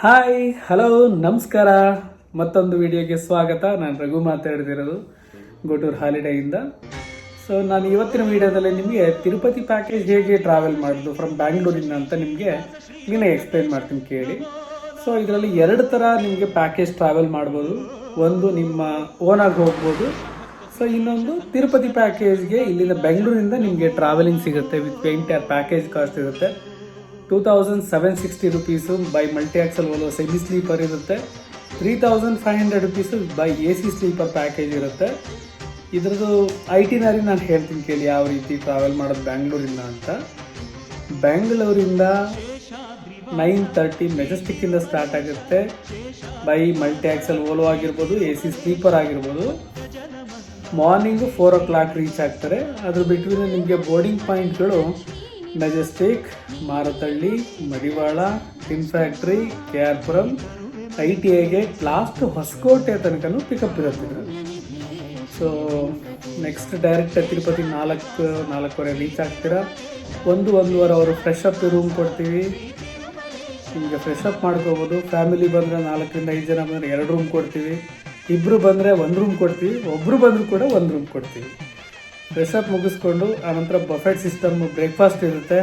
Hi hello ನಮಸ್ಕಾರ. ಮತ್ತೊಂದು ವಿಡಿಯೋಗೆ ಸ್ವಾಗತ. ನಾನು ರಘು ಮಾತಾಡ್ತಿರೋದು ಗೋಟೂರ್ ಹಾಲಿಡೇಯಿಂದ ಸೊ ನಾನು ಇವತ್ತಿನ ವಿಡಿಯೋದಲ್ಲಿ ನಿಮಗೆ ತಿರುಪತಿ ಪ್ಯಾಕೇಜ್ ಹೇಗೆ ಟ್ರಾವೆಲ್ ಮಾಡೋದು ಫ್ರಮ್ ಬ್ಯಾಂಗ್ಳೂರಿಂದ ಅಂತ ನಿಮಗೆ ಕ್ಲೀನಾಗಿ ಎಕ್ಸ್ಪ್ಲೈನ್ ಮಾಡ್ತೀನಿ ಕೇಳಿ. ಸೊ ಇದರಲ್ಲಿ ಎರಡು ಥರ ನಿಮಗೆ ಪ್ಯಾಕೇಜ್ ಟ್ರಾವೆಲ್ ಮಾಡ್ಬೋದು. ಒಂದು ನಿಮ್ಮ ಓನಾಗಿ ಹೋಗ್ಬೋದು. ಸೊ ಇನ್ನೊಂದು ತಿರುಪತಿ ಪ್ಯಾಕೇಜ್ಗೆ ಇಲ್ಲಿಂದ ಬೆಂಗಳೂರಿಂದ ನಿಮಗೆ ಟ್ರಾವೆಲಿಂಗ್ ಸಿಗುತ್ತೆ ವಿತ್ ಎಂಟೈರ್ ಪ್ಯಾಕೇಜ್ ಕಾಸ್ಟ್ ಇರುತ್ತೆ. Two thousand seven sixty rupees by multi axle Volvo semi sleeper ಇರುತ್ತೆ. Three thousand five hundred rupees by A C sleeper package ಇರುತ್ತೆ. ಇದ್ರದ್ದು ಐಟಿನರಿ ನಾನು ಹೇಳ್ತೀನಿ ಕೇಳಿ ಯಾವ ರೀತಿ ಟ್ರಾವೆಲ್ ಮಾಡೋದು ಬ್ಯಾಂಗ್ಳೂರಿಂದ ಅಂತ. ಬ್ಯಾಂಗ್ಳೂರಿಂದ ನೈನ್ ತರ್ಟಿ ಮೆಜೆಸ್ಟಿಕ್ಕಿಂದ ಸ್ಟಾರ್ಟ್ ಆಗುತ್ತೆ. ಬೈ ಮಲ್ಟಿ ಆಕ್ಸಲ್ ಓಲೋ ಆಗಿರ್ಬೋದು ಎ ಸಿ ಸ್ಲೀಪರ್ ಆಗಿರ್ಬೋದು. Morning four o'clock reach ಆಗ್ತಾರೆ. ಅದ್ರ ಬಿಟ್ವೀನ್ ನಿಮಗೆ ಬೋರ್ಡಿಂಗ್ ಪಾಯಿಂಟ್ಗಳು Majestic Marathahalli Madiwala tin factory K R Puram I T ಐಗೆ last Hoskote ತನಕನೂ ಪಿಕಪ್ ಇರುತ್ತೆ ಸೊ ನೆಕ್ಸ್ಟ್ ಡೈರೆಕ್ಟ್ ತಿರುಪತಿ ನಾಲ್ಕು, ನಾಲ್ಕೂವರೆ ರೀಚ್ ಆಗ್ತೀರಾ? ಒಂದು, ಒಂದೂವರೆ ಅವರು ಫ್ರೆಶ್ ರೂಮ್ ಕೊಡ್ತೀವಿ. ನಿಮಗೆ ಫ್ರೆಶ್ ಅಪ್ ಮಾಡ್ಕೋಬೋದು. ಫ್ಯಾಮಿಲಿ ಬಂದರೆ ನಾಲ್ಕರಿಂದ ಐದು ಜನ ಬಂದರೆ ಎರಡು ರೂಮ್ ಕೊಡ್ತೀವಿ. ಇಬ್ಬರು ಬಂದರೆ ಒಂದು ರೂಮ್ ಕೊಡ್ತೀವಿ. ಒಬ್ಬರು ಬಂದರೂ ಕೂಡ ಒಂದು ರೂಮ್ ಕೊಡ್ತೀವಿ. ಫ್ರೆಶ್ ಅಪ್ ಮುಗಿಸ್ಕೊಂಡು ಆನಂತರ ಬಫೆಟ್ ಸಿಸ್ಟಮ್ ಬ್ರೇಕ್ಫಾಸ್ಟ್ ಇರುತ್ತೆ.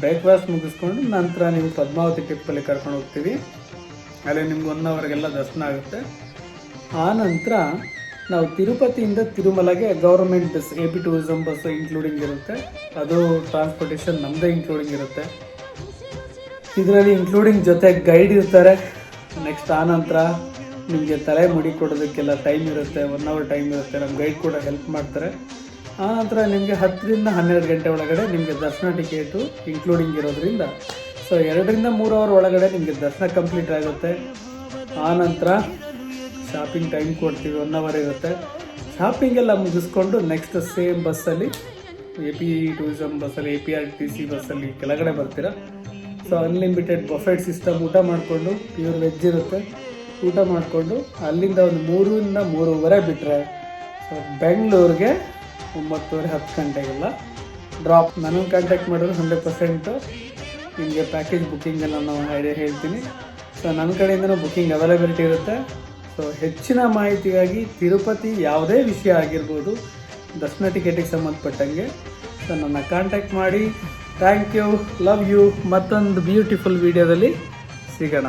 ಬ್ರೇಕ್ಫಾಸ್ಟ್ ಮುಗಿಸ್ಕೊಂಡು, ನಂತರ ನೀವು ಪದ್ಮಾವತಿ ಟ್ರಿಪ್ಪಲ್ಲಿ ಕರ್ಕೊಂಡು ಹೋಗ್ತೀವಿ. ಅಲ್ಲಿ ನಿಮ್ಗೆ ಒನ್ ಅವರ್ಗೆಲ್ಲ ದರ್ಶನ ಆಗುತ್ತೆ. ಆ ನಂತರ ನಾವು ತಿರುಪತಿಯಿಂದ ತಿರುಮಲಗೆ government bus A P tourism bus including ಇರುತ್ತೆ. ಅದು ಟ್ರಾನ್ಸ್ಪೋರ್ಟೇಷನ್ ನಮ್ಮದೇ ಇನ್ಕ್ಲೂಡಿಂಗ್ ಇರುತ್ತೆ. ಇದರಲ್ಲಿ ಇನ್ಕ್ಲೂಡಿಂಗ್ ಜೊತೆ ಗೈಡ್ ಇರ್ತಾರೆ. ನೆಕ್ಸ್ಟ್ ಆ ನಂತರ ನಿಮಗೆ ತಲೆ ಮುಡಿ ಕೊಡೋದಕ್ಕೆಲ್ಲ ಟೈಮ್ ಇರುತ್ತೆ ಒನ್ ಅವರ್ ಟೈಮ್ ಇರುತ್ತೆ ನಮ್ಮ ಗೈಡ್ ಕೂಡ ಹೆಲ್ಪ್ ಮಾಡ್ತಾರೆ. ಆ ನಂತರ ನಿಮಗೆ ಹತ್ತರಿಂದ ಹನ್ನೆರಡು ಗಂಟೆ ಒಳಗಡೆ ನಿಮಗೆ ದರ್ಶನ ಟಿಕೆಟು ಇನ್ಕ್ಲೂಡಿಂಗ್ ಇರೋದ್ರಿಂದ ಸೊ ಎರಡರಿಂದ ಮೂರು ಅವರ್ ಒಳಗಡೆ ನಿಮಗೆ ದರ್ಶನ ಕಂಪ್ಲೀಟ್ ಆಗುತ್ತೆ. ಆ ನಂತರ ಶಾಪಿಂಗ್ ಟೈಮ್ ಕೊಡ್ತೀವಿ ಒನ್ ಅವರ್ ಇರುತ್ತೆ. ಶಾಪಿಂಗ್ ಎಲ್ಲ ಮುಗಿಸ್ಕೊಂಡು ನೆಕ್ಸ್ಟ್ ಸೇಮ್ ಬಸ್ಸಲ್ಲಿ ಎ ಪಿ ಟೂರಿಸಮ್ ಬಸ್ಸಲ್ಲಿ A P R T C ಬಸ್ಸಲ್ಲಿ ಕೆಳಗಡೆ ಬರ್ತೀರಾ. ಸೊ ಅನ್ಲಿಮಿಟೆಡ್ ಬಫೆಟ್ ಸಿಸ್ಟಮ್ ಊಟ ಮಾಡಿಕೊಂಡು ಪ್ಯೂರ್ ವೆಜ್ ಇರುತ್ತೆ. ಊಟ ಮಾಡಿಕೊಂಡು ಅಲ್ಲಿಂದ ಒಂದು ಮೂರರಿಂದ ಮೂರುವರೆ ಬಿಟ್ಟರೆ ಸೊ ಬೆಂಗಳೂರಿಗೆ ಒಂಬತ್ತುವರೆ ಹತ್ತು ಗಂಟೆಗೆಲ್ಲ ಡ್ರಾಪ್ ನನಗೆ ಕಾಂಟ್ಯಾಕ್ಟ್ ಮಾಡಿದ್ರೆ ಹಂಡ್ರೆಡ್ ಪರ್ಸೆಂಟು ನಿಮಗೆ ಪ್ಯಾಕೇಜ್ ಬುಕ್ಕಿಂಗೆಲ್ಲ ನಾನು ಐಡಿಯಾ ಹೇಳ್ತೀನಿ. ಸೊ ನನ್ನ ಕಡೆಯಿಂದನೂ ಬುಕ್ಕಿಂಗ್ ಅವೈಲೇಬಿಲಿಟಿ ಇರುತ್ತೆ. ಸೊ ಹೆಚ್ಚಿನ ಮಾಹಿತಿಗಾಗಿ ತಿರುಪತಿ ಯಾವುದೇ ವಿಷಯ ಆಗಿರ್ಬೋದು, ದರ್ಶನ ಟಿಕೆಟಿಗೆ ಸಂಬಂಧಪಟ್ಟಂಗೆ. ಸೊ ನನ್ನ ಕಾಂಟ್ಯಾಕ್ಟ್ ಮಾಡಿ. ಥ್ಯಾಂಕ್ ಯು ಲವ್ ಯು ಮತ್ತೊಂದು ಬ್ಯೂಟಿಫುಲ್ ವಿಡಿಯೋದಲ್ಲಿ ಸಿಗೋಣ.